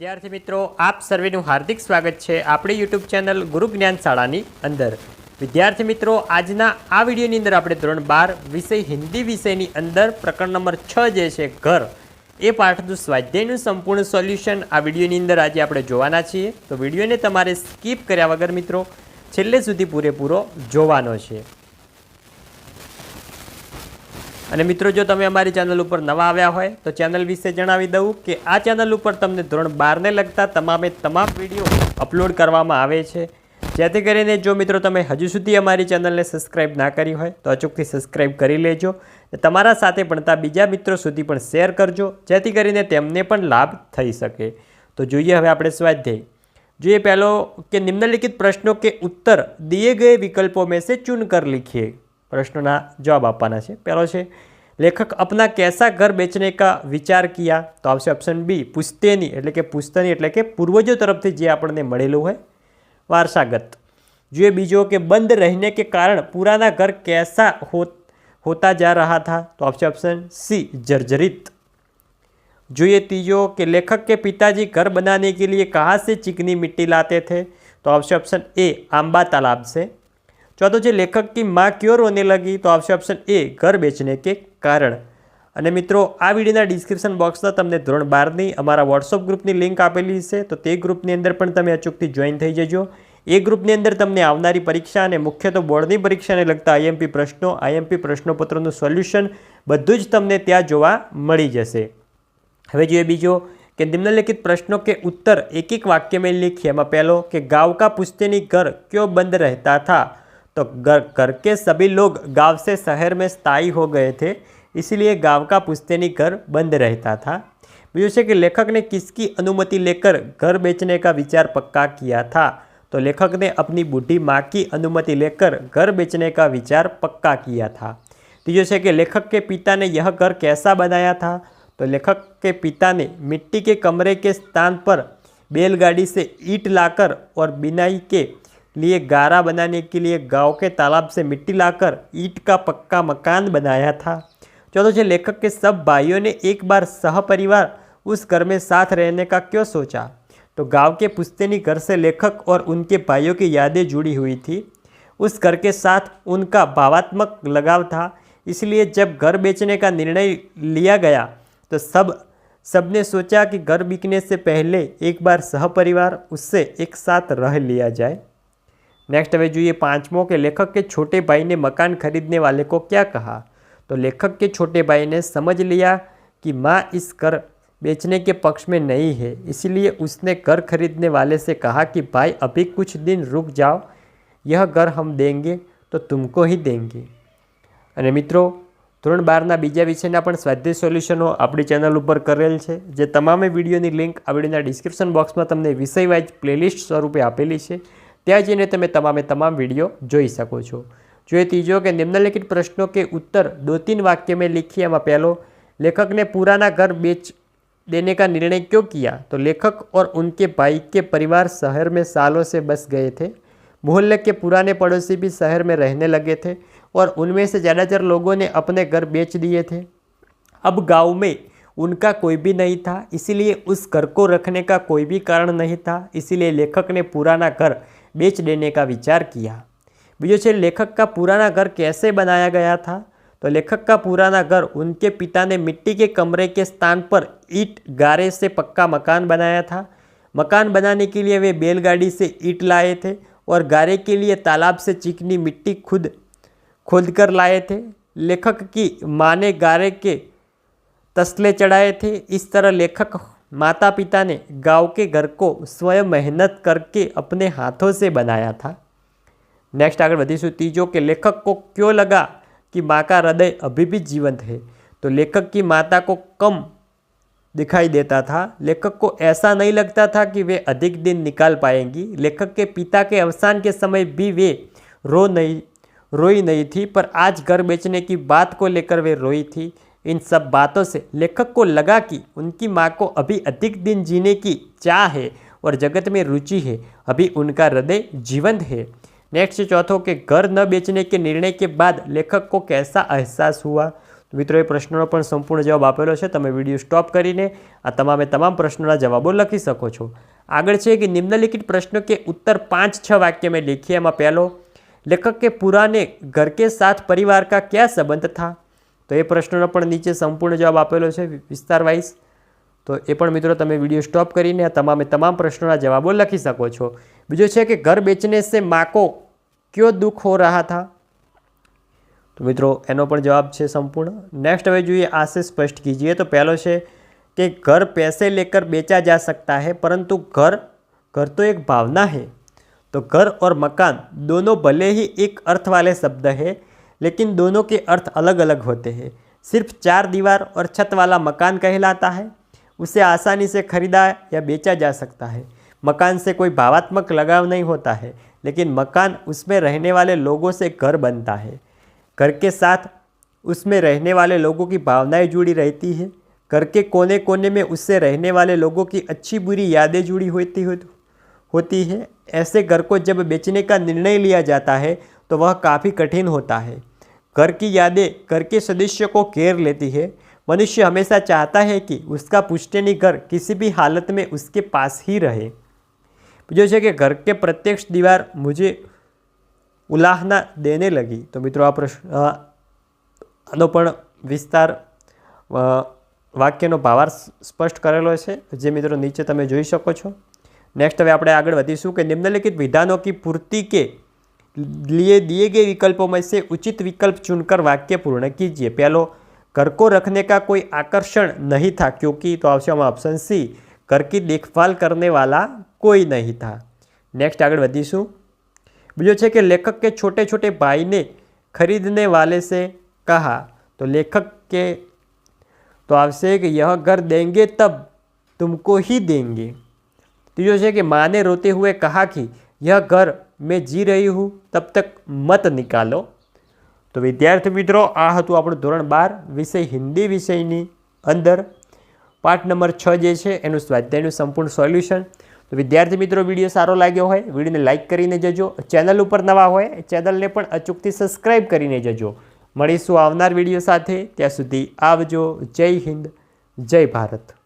વિદ્યાર્થી મિત્રો, આપ સર્વેનું હાર્દિક સ્વાગત છે આપણી યુટ્યુબ ચેનલ ગુરુ જ્ઞાન શાળાની અંદર. વિદ્યાર્થી મિત્રો, આજના આ વિડીયોની અંદર આપણે ધોરણ બાર વિષય હિન્દી વિષયની અંદર પ્રકરણ નંબર છ જે છે ઘર, એ પાઠનું સ્વાધ્યાયનું સંપૂર્ણ સોલ્યુશન આ વિડીયોની અંદર આજે આપણે જોવાના છીએ. તો વિડીયોને તમારે સ્કીપ કર્યા વગર મિત્રો, છેલ્લે સુધી પૂરેપૂરો જોવાનો છે. અને મિત્રો, જો તમે અમારી ચેનલ ઉપર નવા આવ્યા હોય, તો ચેનલ વિશે જણાવી દઉં કે આ ચેનલ ઉપર તમને ધોરણ બારને લગતા તમામે તમામ વીડિયો અપલોડ કરવામાં આવે છે. જેથી કરીને જો મિત્રો, તમે હજુ સુધી અમારી ચેનલને સબસ્ક્રાઈબ ના કરી હોય, તો અચૂકથી સબસ્ક્રાઈબ કરી લેજો તમારા સાથે ભણતા બીજા મિત્રો સુધી પણ શેર કરજો, જેથી કરીને તેમને પણ લાભ થઈ શકે. તો જોઈએ હવે આપણે સ્વાધ્યાય. જોઈએ પહેલો કે નિમ્નલિખિત પ્રશ્નો કે ઉત્તર દિએ ગયે વિકલ્પો મેં સે ચૂન કર લીખીએ. प्रश्नों जवाब આપવાના છે પહેલો છે લેખક अपना कैसा घर बेचने का विचार किया તો આવશે ઓપ્શન બી પુસ્તેની એટલે કે પુસ્તની એટલે કે પૂર્વજો તરફથી જે આપણને મળેલું હોય वारसागत જોઈએ બીજો કે બંધ रहने के कारण पुराना घर कैसा हो होता जा रहा था तो આવશે ઓપ્શન સી जर्जरित જોઈએ तीजो कि लेखक के पिताजी घर बनाने के लिए कहाँ से चिकनी मिट्टी लाते थे तो ऑप्शन ऑप्शन ए आंबा तालाब से चौथा છે લેખક કી માં ક્યો રોને લગી, તો આવશે ઓપ્શન એ ઘર બેચને કે કારણ. અને મિત્રો, આ વિડીયોના ડિસ્ક્રિપ્શન બોક્સમાં તમને ધોરણ બારની અમારા વોટ્સઅપ ગ્રુપની લિંક આપેલી છે, તો તે ગ્રુપની અંદર પણ તમે અચૂકથી જોઈન થઈ જજો. એ ગ્રુપની અંદર તમને આવનારી પરીક્ષા અને મુખ્ય તો બોર્ડની પરીક્ષાને લગતા આઈએમપી પ્રશ્નો આઈએમપી પ્રશ્નપત્રોનું સોલ્યુશન બધું જ તમને ત્યાં જોવા મળી જશે. હવે જોઈએ બીજો, કે નિમ્નલિખિત પ્રશ્નો કે ઉત્તર એક એક વાક્ય મેં લીખી, એમાં પહેલો કે ગાવકા કા ઘર ક્યો બંધ રહેતા થા? तो घर के सभी लोग गाँव से शहर में स्थायी हो गए थे, इसलिए गाँव का पुस्तैनी घर बंद रहता था। विदुषे के लेखक ने किसकी अनुमति लेकर घर बेचने का विचार पक्का किया था? तो लेखक ने अपनी बूढ़ी माँ की अनुमति लेकर घर बेचने का विचार पक्का किया था। विदुषे के लेखक के पिता ने यह घर कैसा बनाया था? तो लेखक के पिता ने मिट्टी के कमरे के स्थान पर बैलगाड़ी से ईट लाकर और बिनाई के लिए गारा बनाने के लिए गाँव के तालाब से मिट्टी लाकर ईट का पक्का मकान बनाया था। चौथो लेखक के सब भाइयों ने एक बार सहपरिवार उस घर में साथ रहने का क्यों सोचा? तो गाँव के पुश्तैनी घर से लेखक और उनके भाइयों की यादें जुड़ी हुई थी। उस घर के साथ उनका भावात्मक लगाव था, इसलिए जब घर बेचने का निर्णय लिया गया तो सब, सबने सोचा कि घर बिकने से पहले एक बार सहपरिवार उससे एक साथ रह लिया जाए। नेक्स्ट હવે જોઈએ પાંચમો કે लेखक के छोटे भाई ने मकान खरीदने वाले को क्या कहा तो लेखक के छोटे भाई ने समझ लिया कि माँ इस घर बेचने के पक्ष में नहीं है इसलिए उसने घर खरीदने वाले से कहा कि भाई अभी कुछ दिन रुक जाओ यह घर हम देंगे तो तुमको ही देंगे અને મિત્રો ધોરણ બારના બીજા વિષયના પણ સ્વાધ્યાય સોલ્યુશનો આપણી ચેનલ ઉપર કરેલ છે જે તમામે વિડીયોની લિંક આ વિડીયોના ડિસ્ક્રિપ્શન બોક્સમાં તમને વિષય વાઇઝ પ્લેલિસ્ટ સ્વરૂપે આપેલી છે ત્યાં જઈને તમે તમામે તમામ વિડીયો જોઈ શકો છો જોઈએ ત્રીજો કે નિમ્નલિખિત પ્રશ્નો કે उत्तर दो तीन वाक्य में लिखिए એમાં પહેલો लेखक ने पुराना घर बेच देने का निर्णय क्यों किया तो लेखक और उनके भाई के परिवार शहर में सालों से बस गए थे मोहल्ले के पुराने पड़ोसी भी शहर में रहने लगे थे और उनमें से ज़्यादातर लोगों ने अपने घर बेच दिए थे अब गांव में उनका कोई भी नहीं था, इसीलिए उस घर को रखने का कोई भी कारण नहीं था, इसीलिए लेखक ने पुराना घर बेच देने का विचार किया। बीजो છે लेखक का पुराना घर कैसे बनाया गया था? तो लेखक का पुराना घर उनके पिता ने मिट्टी के कमरे के स्थान पर ईंट गारे से पक्का मकान बनाया था। मकान बनाने के लिए वे बैलगाड़ी से ईंट लाए थे और गारे के लिए तालाब से चिकनी मिट्टी खुद खोद कर लाए थे। लेखक की माँ ने गारे के तसले चढ़ाए थे। इस तरह लेखक माता पिता ने गाँव के घर को स्वयं मेहनत करके अपने हाथों से बनाया था। नेक्स्ट आगे बढ़ीशू तीजो कि लेखक को क्यों लगा कि माँ का हृदय अभी भी जीवंत है? तो लेखक की माता को कम दिखाई देता था। लेखक को ऐसा नहीं लगता था कि वे अधिक दिन निकाल पाएँगी। लेखक के पिता के अवसान के समय भी वे रो नहीं, रोई नहीं थी, पर आज घर बेचने की बात को लेकर वे रोई थी। इन सब बातों से लेखक को लगा कि उनकी माँ को अभी अधिक दिन जीने की चाह है और जगत में रुचि है अभी उनका हृदय जीवंत है नेक्स्ट चौथो कि घर न बेचने के निर्णय के बाद लेखक को कैसा एहसास हुआ મિત્રો એ પ્રશ્નનો પણ સંપૂર્ણ જવાબ આપેલો છે તમે વિડીયો સ્ટોપ કરીને આ તમામે તમામ પ્રશ્નોના જવાબો લખી શકો છો આગળ છે કે નિમ્નલિખિત પ્રશ્ન કે उत्तर पाँच छः वाक्य में लिखिए એમાં પહેલો લેખક કે પુરાને ઘર કે સાથ પરિવાર का क्या संबंध था તો એ પ્રશ્નનો પણ નીચે સંપૂર્ણ જવાબ આપેલો છે વિસ્તાર વાઇઝ તો એ પણ મિત્રો તમે વીડિયો સ્ટોપ કરીને આ તમામે તમામ પ્રશ્નોના જવાબો લખી શકો છો. બીજો છે કે ઘર બેચને સે માકો ક્યો દુઃખ હો રહ્યા થા? તો મિત્રો એનો પણ જવાબ છે સંપૂર્ણ. નેક્સ્ટ હવે જોઈએ આશે સ્પષ્ટ કીજીએ. તો પહેલો છે કે ઘર પૈસે લેકર બેચા જા સકતા હે, પરંતુ ઘર ઘર તો એક ભાવના હે. તો ઘર ઓર મકાન, દોનો ભલે ही એક અર્થવાલે શબ્દ હૈ लेकिन दोनों के अर्थ अलग अलग होते हैं। सिर्फ़ चार दीवार और छत वाला मकान कहलाता है। उसे आसानी से खरीदा या बेचा जा सकता है। मकान से कोई भावात्मक लगाव नहीं होता है लेकिन मकान उसमें रहने वाले लोगों से घर बनता है। घर के साथ उसमें रहने वाले लोगों की भावनाएँ जुड़ी रहती है। घर के कोने कोने में उससे रहने वाले लोगों की अच्छी बुरी यादें जुड़ी होती हो, होती है। ऐसे घर को जब बेचने का निर्णय लिया जाता है तो वह काफ़ी कठिन होता है। घर की यादें घर के सदस्य को घेर लेती है मनुष्य हमेशा चाहता है कि उसका पुश्तैनी घर किसी भी हालत में उसके पास ही रहे जो है कि घर के प्रत्यक्ष दीवार मुझे ઉલાહના દેને લગી તો મિત્રો આ પ્રશ્ન આનો પણ વિસ્તાર વાક્યનો ભાવાર્થ સ્પષ્ટ કરેલો છે જે મિત્રો નીચે તમે જોઈ શકો છો નેક્સ્ટ હવે આપણે આગળ વધીશું કે નિમ્નલિખિત વિધાનों की पूर्ति के लिए दिए गए विकल्पों में से उचित विकल्प चुनकर वाक्य पूर्ण कीजिए पहलो घर को रखने का कोई आकर्षण नहीं था क्योंकि तो आवश्यक ऑप्शन सी घर की देखभाल करने वाला कोई नहीं था नेक्स्ट આગળ વધીશું બીજો છે કે લેખક के छोटे छोटे भाई ने खरीदने वाले से कहा तो लेखक के तो आपसे कि यह घर देंगे तब तुमको ही देंगे तीजो है कि माँ ने रोते हुए कहा कि મેં જી રહી હું, તબ તક મત નિકાલો. તો વિદ્યાર્થી મિત્રો, આ હતું આપણું ધોરણ બાર, વિષય હિન્દી વિષયની અંદર. પાઠ નંબર છ જે છે, એનું સ્વાધ્યાયનું સંપૂર્ણ સોલ્યુશન. તો વિદ્યાર્થી મિત્રો, વીડિયો સારો લાગ્યો હોય, વિડીયોને લાઇક કરીને જજો. ચેનલ ઉપર નવા હોય, ચેનલને પણ અચૂકથી સબસ્ક્રાઈબ કરીને જજો. મળીશું આવનાર વીડિયો સાથે. ત્યાં સુધી આવજો. જય હિન્દ. જય ભારત.